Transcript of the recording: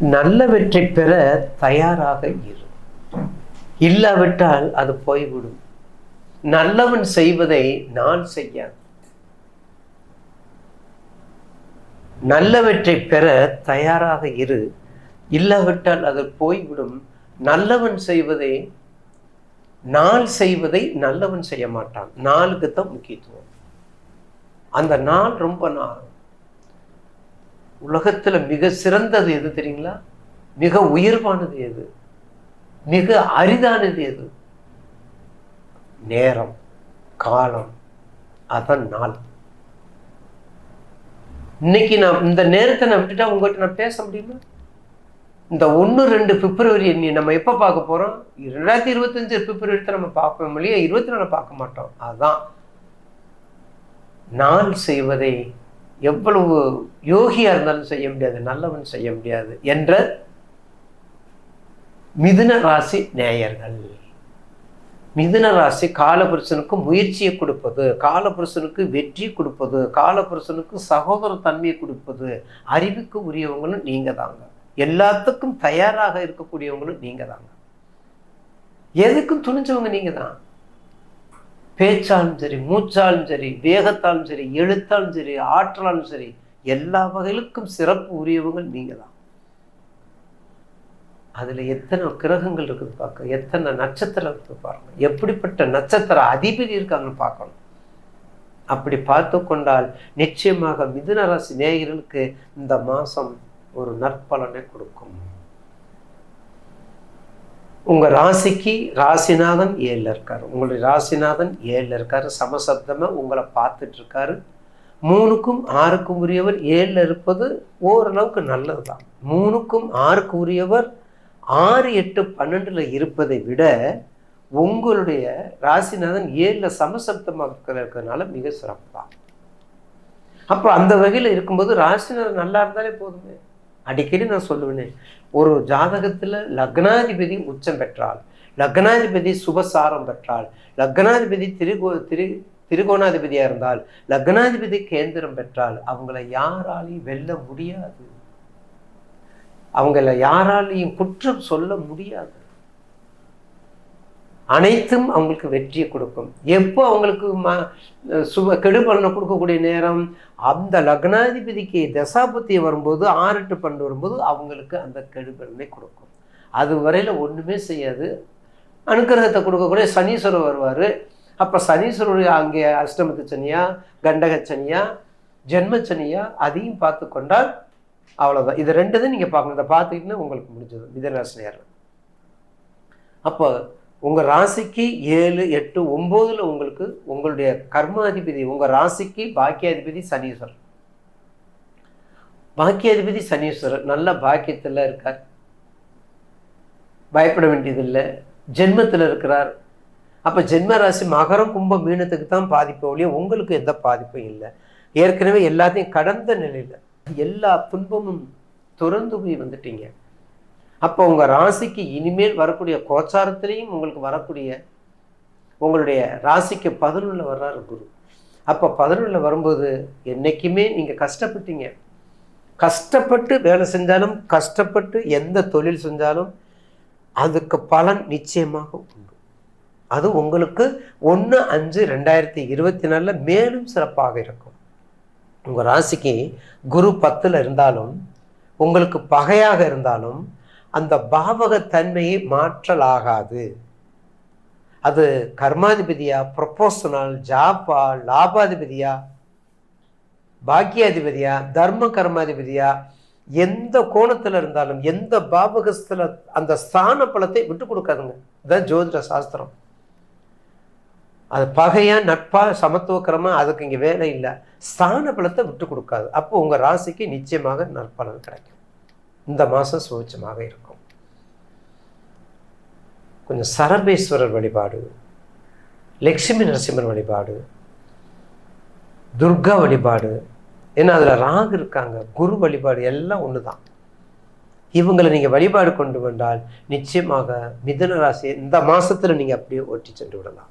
நல்லவற்றை பெற தயாராக இரு. இல்லாவிட்டால் அது போய்விடும். நல்லவன் செய்வதை நான் செய்ய நல்லவற்றை பெற தயாராக இரு. இல்லாவிட்டால் அது போய்விடும். நல்லவன் செய்வதை நாள் செய்வதை நல்லவன் செய்ய மாட்டான். நாளுக்கு தான் முக்கியத்துவம். அந்த நாள் ரொம்ப நாள். உலகத்தில் மிக சிறந்தது எது தெரியுங்களா? மிக உயர்வானது எது? மிக அரிதானது எது? நேரம் காலம் அதான் நாள். இன்னைக்கு நான் இந்த நேரத்தை நான் விட்டுட்டா உங்கள்கிட்ட நான் பேச முடியுமா? இந்த ஒன்று ரெண்டு பிப்ரவரி நீ நம்ம எப்போ பார்க்க போகிறோம் ரெண்டாயிரத்தி இருபத்தஞ்சு பிப்ரவரி தான் நம்ம பார்ப்போம் இல்லையா? இருபத்தி நாலு பார்க்க மாட்டோம். அதுதான் நான் செய்வதை எவ்வளவு யோகியா இருந்தாலும் செய்ய முடியாது நல்லவன் செய்ய முடியாது என்ற மிதுன ராசி நேயர்கள். மிதுன ராசி காலபுருஷனுக்கு முயற்சியை கொடுப்பது காலபுருஷனுக்கு வெற்றி கொடுப்பது காலபுருஷனுக்கு சகோதர தன்மையை கொடுப்பது அறிவுக்கு உரியவங்களும் நீங்க தாங்க. எல்லாத்துக்கும் தயாராக இருக்கக்கூடியவங்களும் நீங்க தாங்க. எதுக்கும் துணிஞ்சவங்க நீங்க தான். பேச்சாலும் சரி மூச்சாலும் சரி வேகத்தாலும் சரி எழுத்தாலும் சரி ஆற்றலாலும் சரி எல்லா வகையிலுக்கும் சிறப்பு உரியவங்கள் நீங்கள் தான் அதில் எத்தனை கிரகங்கள் இருக்குது பார்க்க எத்தனை நட்சத்திரம் இருக்குது பாருங்க. எப்படிப்பட்ட நட்சத்திர அதிபதி இருக்காங்கன்னு பார்க்கணும். அப்படி பார்த்து கொண்டால் நிச்சயமாக மிதுன ராசி நேயர்களுக்கு இந்த மாதம் ஒரு நற்பலனை கொடுக்கும். உங்கள் ராசிக்கு ராசிநாதன் ஏழில் இருக்கார். உங்களுடைய ராசிநாதன் ஏழில் இருக்கார். சமசப்தமாக உங்களை பார்த்துட்டு இருக்காரு. மூணுக்கும் ஆறுக்கும் உரியவர் ஏழில் இருப்பது ஓரளவுக்கு நல்லதுதான். மூணுக்கும் ஆறுக்கு உரியவர் ஆறு எட்டு பன்னெண்டில் இருப்பதை விட உங்களுடைய ராசிநாதன் ஏழில் சமசப்தமாக இருக்கிறதுனால மிக சிறப்பு தான் அப்போ அந்த வகையில் இருக்கும்போது ராசிநாதன் நல்லா இருந்தாலே போதுமே. அடிக்கடி நான் சொல்லுவேனே ஒரு ஜாதகத்தில் லக்னாதிபதி உச்சம் பெற்றால் லக்னாதிபதி சுபசாரம் பெற்றால் லக்னாதிபதி திரிகோ திரு திருகோணாதிபதியாக இருந்தால் லக்னாதிபதி கேந்திரம் பெற்றால் அவங்கள யாராலையும் வெல்ல முடியாது. அவங்கள யாராலையும் குற்றம் சொல்ல முடியாது. அனைத்தும் அவங்களுக்கு வெற்றியை கொடுக்கும். எப்போ அவங்களுக்கு ம சுப கெடுபலனை கொடுக்கக்கூடிய நேரம் அந்த லக்னாதிபதிக்கு தசாபத்தி வரும்போது ஆறெட்டு பண்டு வரும்போது அவங்களுக்கு அந்த கெடுபலனை கொடுக்கும். அது வரையில் ஒன்றுமே செய்யாது. அனுக்கிரகத்தை கொடுக்கக்கூடிய சனீஸ்வரர் வருவார். அப்போ சனீஸ்வரர் அங்கே அஷ்டமத்து சனியா கண்டக சனியா ஜென்ம சனியா அதையும் பார்த்து கொண்டால் அவ்வளோதான் இது ரெண்டு தான் நீங்கள் பார்க்கணும். இதை பார்த்துக்கிட்டுன்னா உங்களுக்கு முடிஞ்சது. மிதராசினியர் அப்போ உங்கள் ராசிக்கு ஏழு எட்டு ஒம்போதில் உங்களுக்கு உங்களுடைய கர்மாதிபதி உங்கள் ராசிக்கு பாக்கியாதிபதி சனீஸ்வரர். பாக்கியாதிபதி சனீஸ்வரர் நல்ல பாக்கியத்தில் இருக்கார். பயப்பட வேண்டியதில்லை. ஜென்மத்தில் இருக்கிறார். அப்போ ஜென்ம ராசி மகரம் கும்பம் மீனத்துக்கு தான் பாதிப்பு ஒழிய உங்களுக்கு எந்த பாதிப்பும் இல்லை. ஏற்கனவே எல்லாத்தையும் கடந்த நிலையில் எல்லா துன்பமும் துறந்து போய் வந்துட்டீங்க. அப்போ உங்கள் ராசிக்கு இனிமேல் வரக்கூடிய கோச்சாரத்திலையும் உங்களுக்கு வரக்கூடிய உங்களுடைய ராசிக்கு பதினொன்றில் வர்றாரு குரு. அப்போ பதினொன்றில் வரும்போது என்றைக்குமே நீங்கள் கஷ்டப்பட்டீங்க. கஷ்டப்பட்டு வேலை செஞ்சாலும் கஷ்டப்பட்டு எந்த தொழில் செஞ்சாலும் அதுக்கு பலன் நிச்சயமாக உண்டு. அது உங்களுக்கு ஒன்று அஞ்சு ரெண்டாயிரத்தி இருபத்தி நாலில் மேலும் சிறப்பாக இருக்கும். உங்கள் ராசிக்கு குரு பத்தில் இருந்தாலும் உங்களுக்கு பகையாக இருந்தாலும் அந்த பாவகத்தன்மையை மாற்றலாகாது. அது கர்மாதிபதியா ப்ரொபோஷனல் ஜாப்பா லாபாதிபதியா பாக்கியாதிபதியா தர்ம கர்மாதிபதியா எந்த கோணத்தில் இருந்தாலும் எந்த பாவகஸ்துல அந்த ஸ்தான பலத்தை விட்டு கொடுக்காதுங்க. இதுதான் ஜோதிட சாஸ்திரம். அது பகையா நட்பா சமத்துவக்கரமா அதுக்கு இங்கே வேலை இல்லை. ஸ்தான பலத்தை விட்டு கொடுக்காது. அப்போ உங்கள் ராசிக்கு நிச்சயமாக நற்பலன் கிடைக்கும். இந்த மாதம் சுவிச்சமாக இருக்கும். கொஞ்சம் சரபேஸ்வரர் வழிபாடு லக்ஷ்மி நரசிம்மர் வழிபாடு துர்கா வழிபாடு ஏன்னா அதில் ராகு இருக்காங்க குரு வழிபாடு எல்லாம் ஒன்று தான் இவங்களை நீங்கள் வழிபாடு கொண்டு வந்தால் நிச்சயமாக மிதுன ராசி இந்த மாதத்தில் நீங்கள் அப்படியே ஓட்டி சென்று விடலாம்.